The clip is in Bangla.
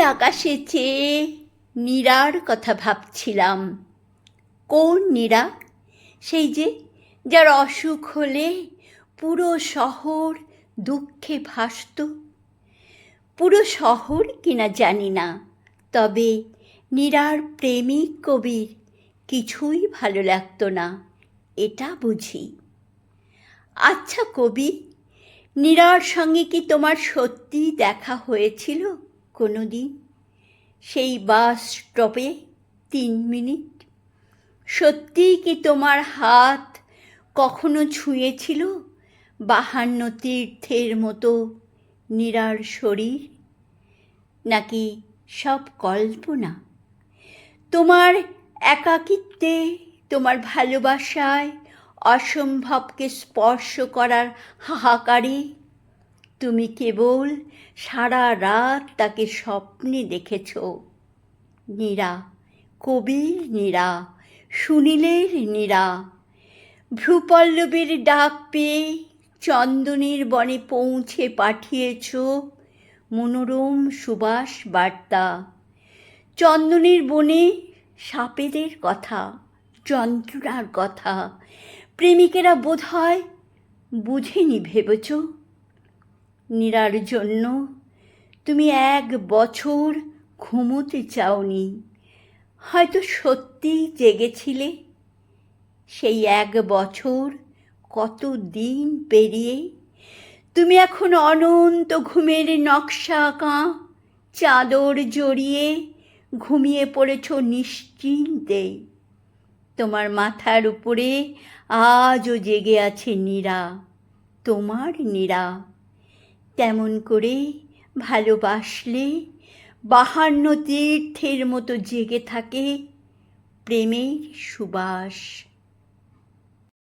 আকাশে চেয়ে নীরার কথা ভাবছিলাম। কোন নীরা? সেই যে যার অসুখ হলে পুরো শহর দুঃখে ভাসত। পুরো শহর কিনা জানি না, তবে নীরার প্রেমিক কবির কিছুই ভালো লাগতো না, এটা বুঝি। আচ্ছা কবি, নীরার সঙ্গে কি তোমার সত্যি দেখা হয়েছিল? কোনো দিন সেই বাস স্টপে তিন মিনিট। সত্যিই কি তোমার হাত কখনো ছুঁয়েছিল বাহান্ন তীর্থের মতো নিরার শরীর? নাকি সব কল্পনা? তোমার একাকিত্বে, তোমার ভালোবাসায় অসম্ভবকে স্পর্শ করার হাহাকারে তুমি কেবল সারা রাত তাকে স্বপ্নে দেখেছ। নীরা কবির নীরা, সুনীলের নীরা, ভ্রুপল্লবের ডাক পেয়ে চন্দনের বনে পৌঁছে পাঠিয়েছ মনোরম সুবাস বার্তা। চন্দনের বনে সাপেদের কথা, যন্ত্রণার কথা, প্রেমিকেরা বোধ হয় বুঝেনি ভেবেছ? নীরার জন্য। তুমি এক বছর ঘুমোতে চাওনি। হয়তো সত্যিই জেগেছিলে। সেই এক বছর কত দিন পেরিয়ে। তুমি এখন অনন্ত ঘুমের নকশা আঁকা, চাদর জড়িয়ে ঘুমিয়ে পড়েছ নিশ্চিন্তে। তোমার মাথার উপরে আজও জেগে আছে নীরা, তোমার নীরা। তেমন করে ভালোবাসলে বাহান্ন তীর্থের মতো জেগে থাকে প্রেমের সুবাস।